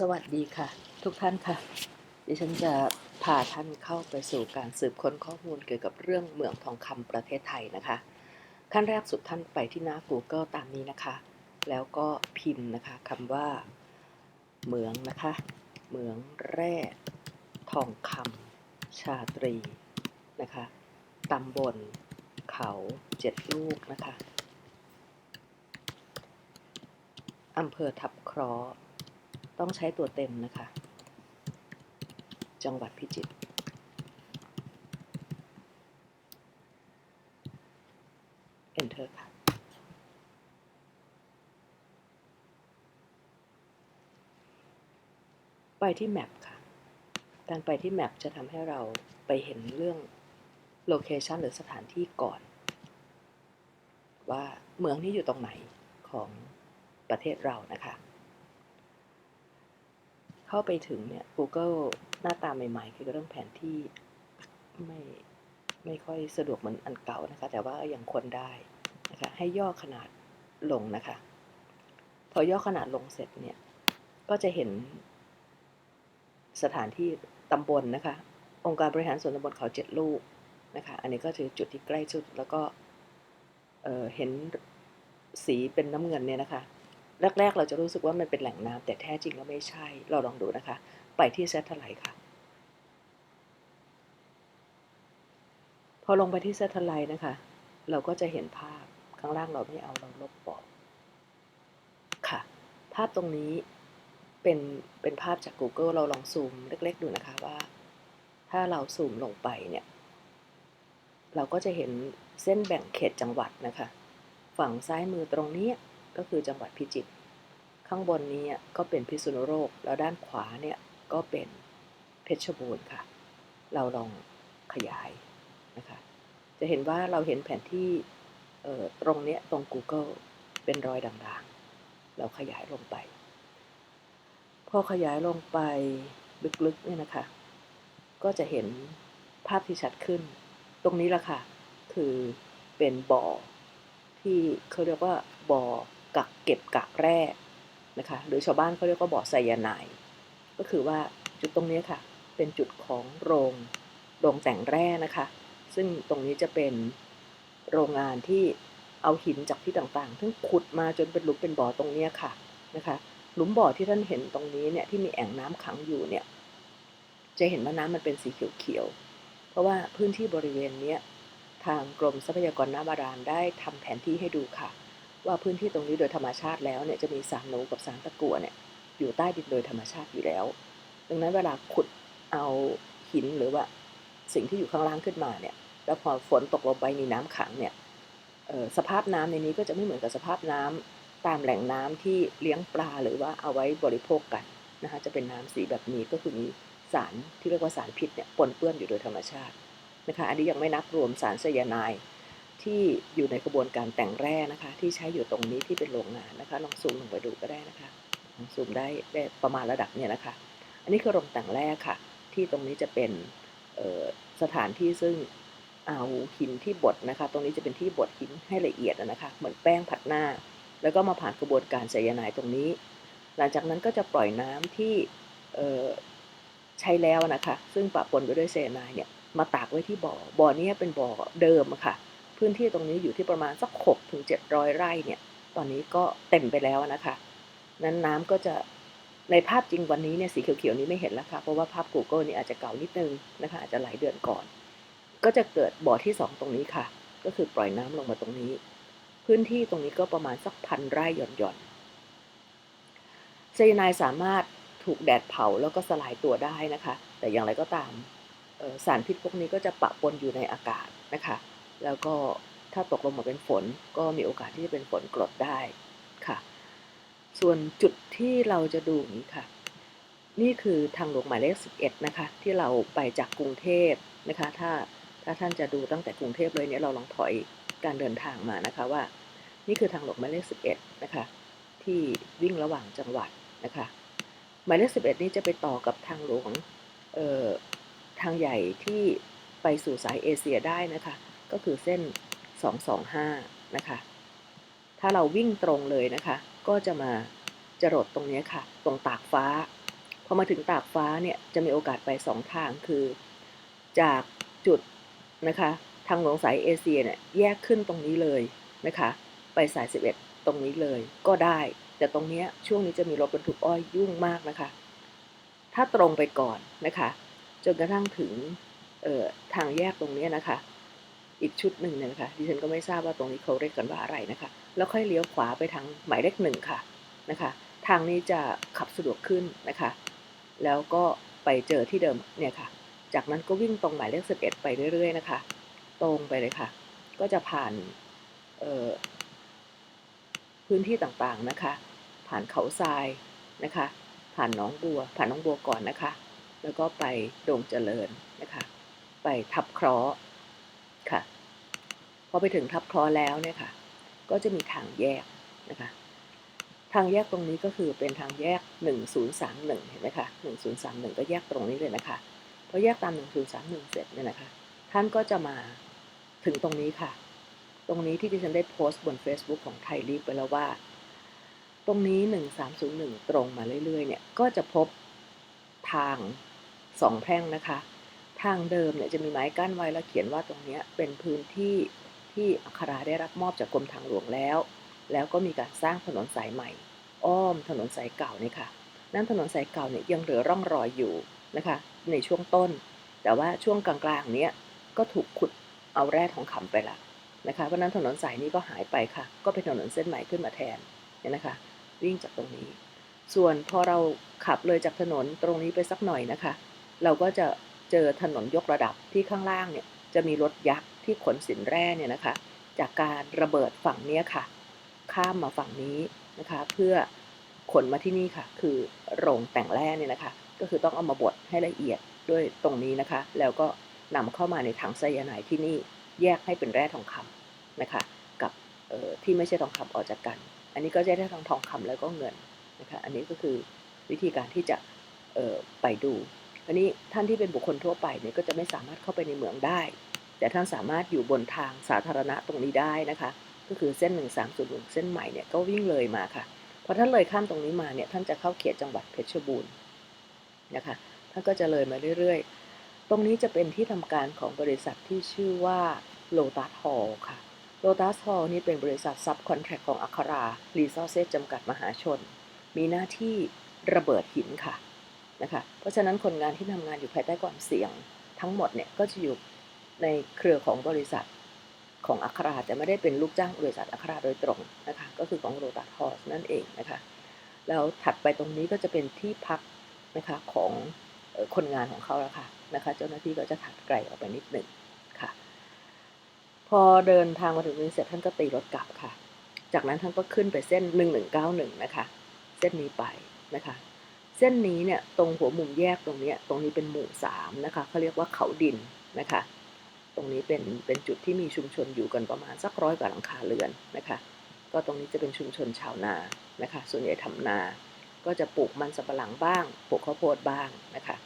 สวัสดีค่ะ ทุกท่านค่ะ ดิฉันจะพาท่านเข้าไปสู่การสืบค้นข้อมูลเกี่ยวกับเรื่องเหมืองทองคำประเทศไทยนะคะ ขั้นแรกสุดท่านไปที่หน้า Google ตามนี้นะคะ แล้วก็พิมพ์นะคะคำว่า เหมืองนะคะ เหมืองแร่ทองคำชาตรีนะคะตำบลเขาเจ็ดลูกนะคะอำเภอทับเคราะห์ ต้องใช้ตัวเต็มนะคะ จังหวัดพิจิตรเ Enter ค่ะ ไปที่แมปค่ะ การไปที่แมปจะทำให้เราไปเห็นเรื่องโลเคชันหรือสถานที่ก่อน ว่าเมืองนี้อยู่ตรงไหนของประเทศเรานะคะ เข้าไปถึงเนี่ย Google หน้าตาใหม่ๆ คือเรื่องแผนที่ไม่ไม่ค่อยสะดวกเหมือนอันเก่านะคะ แต่ว่ายังควรได้นะคะ ให้ย่อขนาดลงนะคะ พอย่อขนาดลงเสร็จเนี่ย ก็จะเห็นสถานที่ตำบลนะคะ องค์การบริหารส่วนตำบลเขาเจ็ดลูกนะคะ อันนี้ก็คือจุดที่ใกล้สุดแล้วก็เเห็นสีเป็นน้ำเงินเนี่ยนะคะ แรก ๆ เราจะรู้สึกว่ามันเป็นแหล่งน้ำแต่แท้จริงแล้วไม่ใช่ เราลองดูนะคะ ไปที่เซตไลท์ค่ะ พอลงไปที่เซตไลท์นะคะ เราก็จะเห็นภาพข้างล่างเราไม่เอาเราลบบอกค่ะ ภาพตรงนี้เป็นเป็นภาพจาก Google เราลองซูมเล็ก ๆ ดูนะคะว่า ถ้าเราซูมลงไปเนี่ย เราก็จะเห็นเส้นแบ่งเขตจังหวัดนะคะ ฝั่งซ้ายมือตรงนี้ก็คือจังหวัดพิจิตร ข้างบนนี้ก็เป็นพิษณุโลก แล้วด้านขวาเนี่ยก็เป็นเพชรบูรณ์ค่ะ เราลองขยายนะคะ จะเห็นว่าเราเห็นแผนที่ตรงนี้ตรง Google เป็นรอยด่างๆ เราขยายลงไป พอขยายลงไปลึกๆเนี่ยนะคะ ก็จะเห็นภาพที่ชัดขึ้น ตรงนี้ละค่ะ คือเป็นบ่อที่เขาเรียกว่าบ่อกักเก็บกากแร่ นะคะหรือชาวบ้านเขาเรียกว่าบ่อไซยาไนก็คือว่าจุดตรงนี้ค่ะ เป็นจุดของโรงโรงแต่งแร่นะคะ ซึ่งตรงนี้จะเป็นโรงงานที่เอาหินจากที่ต่างๆทั้งขุดมาจนเป็นหลุมเป็นบ่อตรงนี้ค่ะนะคะหลุมบ่อที่ท่านเห็นตรงนี้เนี่ยที่มีแอ่งน้ำขังอยู่เนี่ยจะเห็นว่าน้ำมันเป็นสีเขียวๆเพราะว่าพื้นที่บริเวณนี้ทางกรมทรัพยากรน้ำบาดาลได้ทำแผนที่ให้ดูค่ะ ว่าพื้นที่ตรงนี้โดยธรรมชาติแล้วเนี่ยจะมีสารหนูกับสารตะกั่วเนี่ยอยู่ใต้ดินโดยธรรมชาติอยู่แล้ว ดังนั้นเวลาขุดเอาหินหรือว่าสิ่งที่อยู่ข้างล่างขึ้นมาเนี่ย แล้วพอฝนตกลงไปมีน้ำขังเนี่ยสภาพน้ำในนี้ก็จะไม่เหมือนกับสภาพน้ำตามแหล่งน้ำที่เลี้ยงปลาหรือว่าเอาไว้บริโภคกันนะคะจะเป็นน้ำสีแบบนี้ก็คือมีสารที่เรียกว่าสารพิษเนี่ยปนเปื้อนอยู่โดยธรรมชาตินะคะ อันนี้ยังไม่นับรวมสารไซยาไนด์ ที่อยู่ในกระบวนการแต่งแร่นะคะ ที่ใช้อยู่ตรงนี้ที่เป็นโรงงานนะคะลองซูมลงไปดูก็ได้นะคะลองซูมได้ได้ประมาณระดับเนี่ยนะคะ อันนี้คือโรงแต่งแร่ค่ะ ที่ตรงนี้จะเป็นสถานที่ซึ่งเอาหินที่บดนะคะ ตรงนี้จะเป็นที่บดหินให้ละเอียดนะคะ เหมือนแป้งผัดหน้า แล้วก็มาผ่านกระบวนการไซยาไนด์ตรงนี้ หลังจากนั้นก็จะปล่อยน้ำที่ใช้แล้วนะคะ ซึ่งปะปนไปด้วยไซยาไนด์เนี่ยมาตากไว้ที่บ่อ บ่อนี้เป็นบ่อเดิมค่ะ พื้นที่ตรงนี้อยู่ที่ประมาณสักหกถึงเจ็ดร้อยไร่เนี่ย ตอนนี้ก็เต็มไปแล้วนะคะ นั้นน้ำก็จะในภาพจริงวันนี้เนี่ยสีเขียวๆนี้ไม่เห็นแล้วค่ะ เพราะว่าภาพ Google นี่อาจจะเก่านิดนึงนะคะ อาจจะหลายเดือนก่อน ก็จะเกิดบ่อที่สองตรงนี้ค่ะ ก็คือปล่อยน้ำลงมาตรงนี้ พื้นที่ตรงนี้ก็ประมาณสักพันไร่หย่อนๆไซยาไนด์สามารถถูกแดดเผาแล้วก็สลายตัวได้นะคะ แต่อย่างไรก็ตามสารพิษพวกนี้ก็จะปะปนอยู่ในอากาศนะคะ แล้วก็ถ้าตกลงมาเป็นฝนก็มีโอกาสที่จะเป็นฝนกรดได้ค่ะ ส่วนจุดที่เราจะดูนี้ค่ะ นี่คือทางหลวงหมายเลข 11 นะคะ ที่เราไปจากกรุงเทพนะคะ ถ้าถ้าท่านจะดูตั้งแต่กรุงเทพเลยเนี่ยเราลองถอยการเดินทางมานะคะว่า นี่คือทางหลวงหมายเลข 11 นะคะ ที่วิ่งระหว่างจังหวัดนะคะหมายเลข 11 นี้จะไปต่อกับทางหลวงทางใหญ่ที่ไปสู่สายเอเชียได้นะคะ ก็คือเส้น 225 นะคะ ถ้าเราวิ่งตรงเลยนะคะ ก็จะมาจรดตรงนี้ค่ะ ตรงตากฟ้า พอมาถึงตากฟ้าเนี่ยจะมีโอกาสไปสองทางคือ จากจุดนะคะทางหลวงสายเอเชียเนี่ยแยกขึ้นตรงนี้เลยนะคะไปสาย 11 ตรงนี้เลยก็ได้ แต่ตรงนี้ช่วงนี้จะมีรถบรรทุกอ้อยยุ่งมากนะคะ ถ้าตรงไปก่อนนะคะ จนกระทั่งถึงทางแยกตรงนี้นะคะ อีกชุดหนึ่งนะคะดิฉันก็ไม่ทราบว่าตรงนี้เขาเรียกกันว่าอะไรนะคะ แล้วค่อยเลี้ยวขวาไปทางหมายเลขหนึ่งค่ะนะคะ ทางนี้จะขับสะดวกขึ้นนะคะ แล้วก็ไปเจอที่เดิมเนี่ยค่ะ จากนั้นก็วิ่งตรงหมายเลขสิบเอ็ดไปเรื่อย ๆ นะคะ ตรงไปเลยค่ะ ก็จะผ่านพื้นที่ต่างๆนะคะ ผ่านเขาทรายนะคะ ผ่านหนองบัว ผ่านหนองบัวก่อนนะคะ แล้วก็ไปดงเจริญนะคะ ไปทับเคราะห์ค่ะ อไปถึงทับคราะห์แล้วเนี่ยค่ะ ก็จะมีทางแยกนะคะ ทางแยกตรงนี้ก็คือเป็นทางแยก 1031 เห็นไหมคะ 1031 ก็แยกตรงนี้เลยนะคะ พอแยกตาม 1031 เสร็จเนี่ยนะคะ ท่านก็จะมาถึงตรงนี้ค่ะ ตรงนี้ที่ดิฉันได้โพสต์บน Facebook ของไทยรีบไปแล้วว่า ตรงนี้ 1301 ตรงมาเรื่อยๆ เนี่ย ก็จะพบทางสองแพร่งนะคะ ทางเดิมเนี่ยจะมีไม้กั้นไว้แล้วเขียนว่าตรงนี้เป็นพื้นที่ ที่อัคราได้รับมอบจากกรมทางหลวงแล้ว แล้วก็มีการสร้างถนนสายใหม่ อ้อมถนนสายเก่าเนี่ยค่ะนั่นถนนสายเก่าเนี่ยยังเหลือร่องรอยอยู่นะคะในช่วงต้น แต่ว่าช่วงกลางๆเนี้ยก็ถูกขุดเอาแร่ทองคำไปละนะคะเพราะนั้นถนนสายนี้ก็หายไปค่ะ ก็เป็นถนนเส้นใหม่ขึ้นมาแทนเนี่ยนะคะ วิ่งจากตรงนี้ ส่วนพอเราขับเลยจากถนนตรงนี้ไปสักหน่อยนะคะ เราก็จะเจอถนนยกระดับที่ข้างล่างเนี่ยจะมีรถยักษ์ ที่ขนสินแร่เนี่ยนะคะ จากการระเบิดฝั่งนี้ค่ะ ข้ามมาฝั่งนี้นะคะ เพื่อขนมาที่นี่ค่ะ คือโรงแต่งแร่เนี่ยนะคะ ก็คือต้องเอามาบดให้ละเอียดด้วยตรงนี้นะคะ แล้วก็นำเข้ามาในถังไซยาไนด์ที่นี่แยกให้เป็นแร่ทองคำนะคะ กับที่ไม่ใช่ทองคำออกจากกัน อันนี้ก็จะได้ทั้งทองคำแล้วก็เงินนะคะ อันนี้ก็คือวิธีการที่จะไปดูอันนี้ท่านที่เป็นบุคคลทั่วไปเนี่ยก็จะไม่สามารถเข้าไปในเมืองได้ แต่ท่านสามารถอยู่บนทางสาธารณะตรงนี้ได้นะคะ ก็คือเส้น 1 3 0 1 เส้นใหม่เนี่ยก็วิ่งเลยมาค่ะพอท่านเลยข้ามตรงนี้มาเนี่ยท่านจะเข้าเขตจังหวัดเพชรบูรณ์นะคะท่านก็จะเลยมาเรื่อยๆ ตรงนี้จะเป็นที่ทำการของบริษัทที่ชื่อว่าโลตัสฮอลค่ะโลตัสฮอลนี่เป็นบริษัทซับคอนแทคของอัครารีซอเซสจำกัดมหาชน มีหน้าที่ระเบิดหินค่ะนะคะเพราะฉะนั้นคนงานที่ทำงานอยู่ภายใต้ความเสี่ยงทั้งหมดเนี่ยก็จะอยู่ ในเครือของบริษัทของอัคราจะไม่ได้เป็นลูกจ้างบริษัทอัคราโดยตรงนะคะก็คือของโรตัสฮอสนั่นเองนะคะแล้วถัดไปตรงนี้ก็จะเป็นที่พักนะคะของคนงานของเขาแล้วค่ะนะคะเจ้าหน้าที่ก็จะถัดไกลออกไปนิดหนึ่งค่ะ พอเดินทางมาถึงนี้เสร็จท่านก็ตีรถกลับค่ะ จากนั้นท่านก็ขึ้นไปเส้น 1191 นะคะ เส้นนี้ไปนะคะ เส้นนี้เนี่ยตรงหัวมุมแยกตรงนี้ตรงนี้เป็นหมู่สามนะคะเขาเรียกว่าเขาดินนะคะ ตรงนี้เป็นเป็นจุดที่มีชุมชนอยู่กันประมาณสักร้อยกว่าหลังคาเรือนนะคะ ก็ตรงนี้จะเป็นชุมชนชาวนานะคะ ส่วนใหญ่ทำนา ก็จะปลูกมันสำปะหลังบ้างปลูกข้าวโพดบ้างนะคะ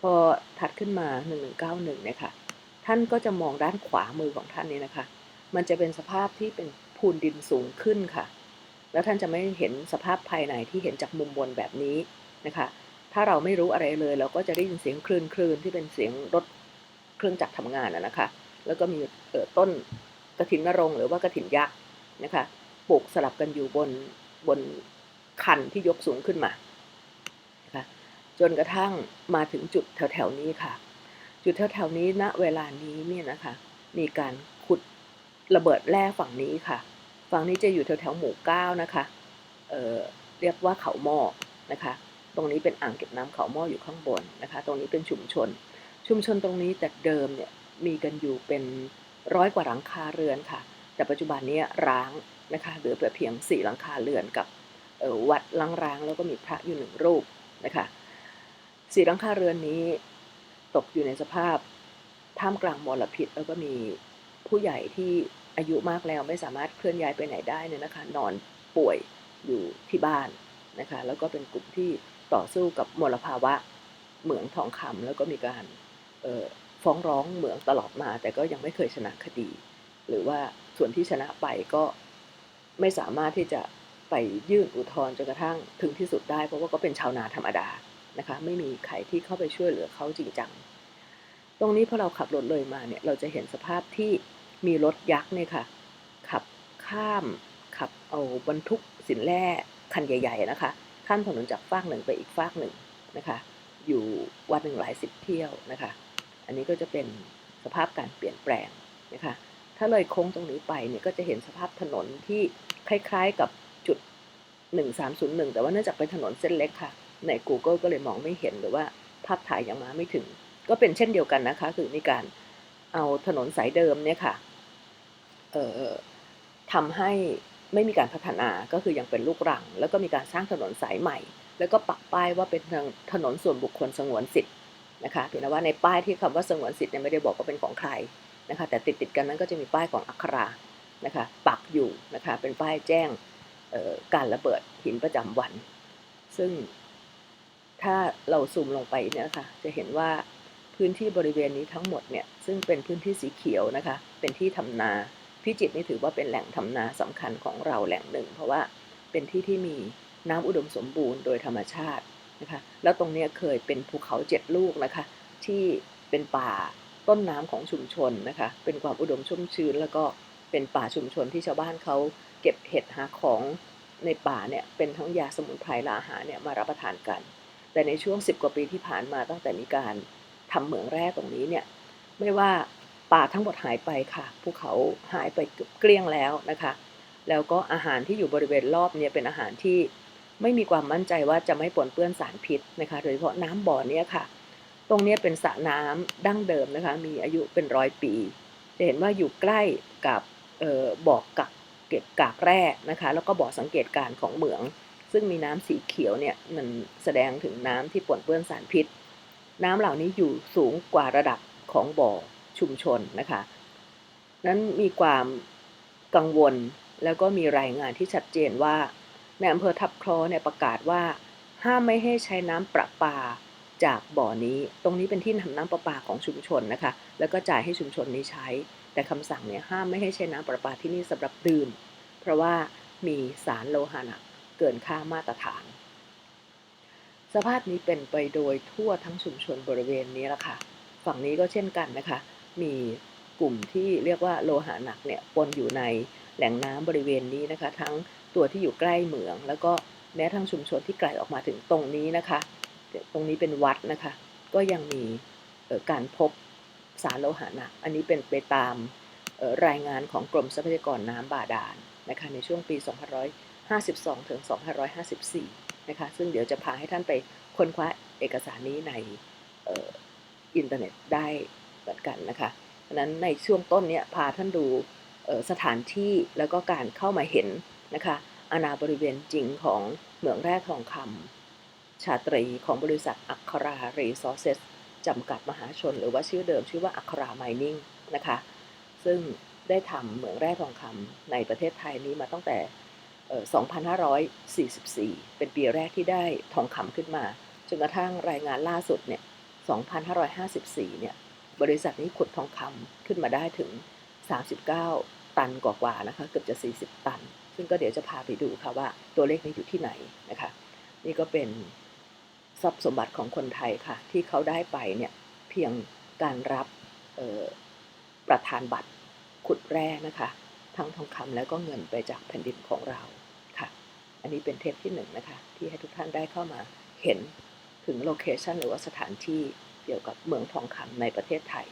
พอถัดขึ้นมา 1191เนี่ยค่ะท่านก็จะมองด้านขวามือของท่านนี่นะคะ มันจะเป็นสภาพที่เป็นพูนดินสูงขึ้นค่ะ แล้วท่านจะไม่เห็นสภาพภายในที่เห็นจากมุมบนแบบนี้นะคะ ถ้าเราไม่รู้อะไรเลย เราก็จะได้ยินเสียงคลื่นคลื่นที่เป็นเสียงรถ เครื่องจักรทำงานนะคะ แล้วก็มีต้นกระถินนรงหรือว่ากระถินยักษ์นะคะปลูกสลับกันอยู่บนบนคันที่ยกสูงขึ้นมานะคะจนกระทั่งมาถึงจุดแถวๆนี้ค่ะ จุดแถวๆนี้ณเวลานี้เนี่ยนะคะ มีการขุดระเบิดแร่ฝั่งนี้ค่ะ ฝั่งนี้จะอยู่แถวๆหมู่เก้านะคะเเรียกว่าเขาหม้อนะคะ ตรงนี้เป็นอ่างเก็บน้ำเขาหม้ออยู่ข้างบนนะคะ ตรงนี้เป็นชุมชน ชุมชนตรงนี้แต่เดิมเนี่ยมีกันอยู่เป็นร้อยกว่าหลังคาเรือนค่ะ แต่ปัจจุบันนี้ร้างนะคะเหลือเพียงสี่หลังคาเรือนกับวัดล้างๆแล้วก็มีพระอยู่หนึ่งรูปนะคะสี่หลังคาเรือนนี้ตกอยู่ในสภาพท่ามกลางมลพิษ แล้วก็มีผู้ใหญ่ที่อายุมากแล้วไม่สามารถเคลื่อนย้ายไปไหนได้เนี่ยนะคะ นอนป่วยอยู่ที่บ้านนะคะ แล้วก็เป็นกลุ่มที่ต่อสู้กับมลภาวะเหมืองทองคำแล้วก็มีการ ฟ้องร้องเหมืองตลอดมา แต่ก็ยังไม่เคยชนะคดี หรือว่าส่วนที่ชนะไปก็ไม่สามารถที่จะไปยื่นอุทธรณ์จนกระทั่งถึงที่สุดได้ เพราะว่าก็เป็นชาวนาธรรมดานะคะไม่มีใครที่เข้าไปช่วยเหลือเขาจริงจังตรงนี้พอเราขับรถเลยมาเนี่ยเราจะเห็นสภาพที่มีรถยักษ์เนี่ยค่ะ ขับข้ามขับเอาบรรทุกสินแร่คันใหญ่ ๆ นะคะ ข้ามถนนจากฟากหนึ่งไปอีกฟากหนึ่งนะคะ อยู่วันหนึ่งหลายสิบเที่ยวนะคะ อันนี้ก็จะเป็นสภาพการเปลี่ยนแปลงนะคะถ้าเลยโค้งตรงนี้ไปเนี่ยก็จะเห็นสภาพถนนที่คล้ายๆกับจุด 1301 แต่ว่าเนื่องจากเป็นถนนเส้นเล็กค่ะ ใน Google ก็เลยมองไม่เห็นหรือว่าภาพถ่ายยังมาไม่ถึง ก็เป็นเช่นเดียวกันนะคะ คือมีการเอาถนนสายเดิมเนี่ยค่ะเอ่อทำให้ไม่มีการพัฒนาก็คือยังเป็นลูกรัง แล้วก็มีการสร้างถนนสายใหม่ แล้วก็ปักป้ายว่าเป็นถนนส่วนบุคคลสงวนสิทธิ์ นะคะเพียงแต่ว่าในป้ายที่คำว่าสงวนสิทธิ์เนี่ยไม่ได้บอกว่าเป็นของใครนะคะ แต่ติดติดๆกันนั้นก็จะมีป้ายของอัครานะคะปักอยู่นะคะเป็นป้ายแจ้งการระเบิดหินประจำวัน ซึ่งถ้าเราซูมลงไปเนี่ยนะคะจะเห็นว่าพื้นที่บริเวณนี้ทั้งหมดเนี่ยซึ่งเป็นพื้นที่สีเขียวนะคะ เป็นที่ทำนาพิจิตรนี่ถือว่าเป็นแหล่งทำนาสำคัญของเราแหล่งหนึ่ง เพราะว่าเป็นที่ที่มีน้ำอุดมสมบูรณ์โดยธรรมชาติ นะคะ แล้วตรงนี้เคยเป็นภูเขาเจ็ดลูกนะคะ ที่เป็นป่าต้นน้ำของชุมชนนะคะ เป็นความอุดมชุ่มชื้น แล้วก็เป็นป่าชุมชนที่ชาวบ้านเขาเก็บเห็ดหาของในป่าเนี่ยเป็นทั้งยาสมุนไพรและอาหารเนี่ยมารับประทานกัน แต่ในช่วง 10 กว่าปีที่ผ่านมาตั้งแต่มีการทำเหมืองแร่ตรงนี้เนี่ยไม่ว่าป่าทั้งหมดหายไปค่ะภูเขาหายไปเกลี้ยงแล้วนะคะ แล้วก็อาหารที่อยู่บริเวณรอบเนี่ยเป็นอาหารที่ ไม่มีความมั่นใจว่าจะไม่ปนเปื้อนสารพิษนะคะโดยเฉพาะน้ำบ่อเนี้ค่ะ ตรงนี้เป็นสระน้ำดั้งเดิมนะคะ มีอายุเป็นร้อยปี จะเห็นว่าอยู่ใกล้กับบ่อกักเก็บกากแร่นะคะ แล้วก็บ่อสังเกตการของเหมือง ซึ่งมีน้ำสีเขียวเนี่ยมันแสดงถึงน้ำที่ปนเปื้อนสารพิษ น้ำเหล่านี้อยู่สูงกว่าระดับของบ่อชุมชนนะคะนั้นมีความกังวลแล้วก็มีรายงานที่ชัดเจนว่า ในอำเภอทับคลอเนี่ยประกาศว่า ห้ามไม่ให้ใช้น้ำประปาจากบ่อนี้ ตรงนี้เป็นที่นำน้ำประปาของชุมชนนะคะ แล้วก็จ่ายให้ชุมชนนี้ใช้ แต่คำสั่งเนี่ยห้ามไม่ให้ใช้น้ำประปาที่นี่สำหรับดื่ม เพราะว่ามีสารโลหะหนักเกินค่ามาตรฐาน สภาพนี้เป็นไปโดยทั่วทั้งชุมชนบริเวณนี้ละค่ะ ฝั่งนี้ก็เช่นกันนะคะ มีกลุ่มที่เรียกว่าโลหะหนักเนี่ยปนอยู่ในแหล่งน้ำบริเวณนี้นะคะ ทั้ง ตัวที่อยู่ใกล้เหมือง แล้วก็แม้ทั้งชุมชนที่ไกลออกมาถึงตรงนี้นะคะ ตรงนี้เป็นวัดนะคะ ก็ยังมีการพบสารโลหะหนัก อันนี้เป็นไปตามรายงานของกรมทรัพยากรน้ำบาดาลนะคะในช่วงปี 2552 ถึง 2554 นะคะ ซึ่งเดี๋ยวจะพาให้ท่านไปค้นคว้าเอกสารนี้ในอินเทอร์เน็ตได้เหมือนกันนะคะเพราะนั้นในช่วงต้นเนี่ยพาท่านดูสถานที่แล้วก็การเข้ามาเห็น นะคะอาณาบริเวณจริงของเหมืองแร่ทองคำชาตรีของบริษัทอัครารีซอสเซสจำกัดมหาชน หรือว่าชื่อเดิมชื่อว่าอัคราไมนิ่งนะคะ ซึ่งได้ทำเหมืองแร่ทองคำในประเทศไทยนี้มาตั้งแต่ 2544 เป็นปีแรกที่ได้ทองคำขึ้นมา จนกระทั่งรายงานล่าสุดเนี่ย 2554 เนี่ย บริษัทนี้ขุดทองคำขึ้นมาได้ถึง 39 ตันกว่าๆนะคะ เกือบจะ 40 ตัน ซึ่งก็เดี๋ยวจะพาไปดูค่ะว่าตัวเลขนี้อยู่ที่ไหนนะคะ นี่ก็เป็นทรัพย์สมบัติของคนไทยค่ะ ที่เขาได้ไปเนี่ยเพียงการรับประธานบัตรขุดแร่นะคะ ทั้งทองคำแล้วก็เงินไปจากแผ่นดินของเราค่ะ อันนี้เป็นเทปที่หนึ่งนะคะ ที่ให้ทุกท่านได้เข้ามาเห็นถึงโลเคชันหรือว่าสถานที่เกี่ยวกับเมืองทองคำในประเทศไทย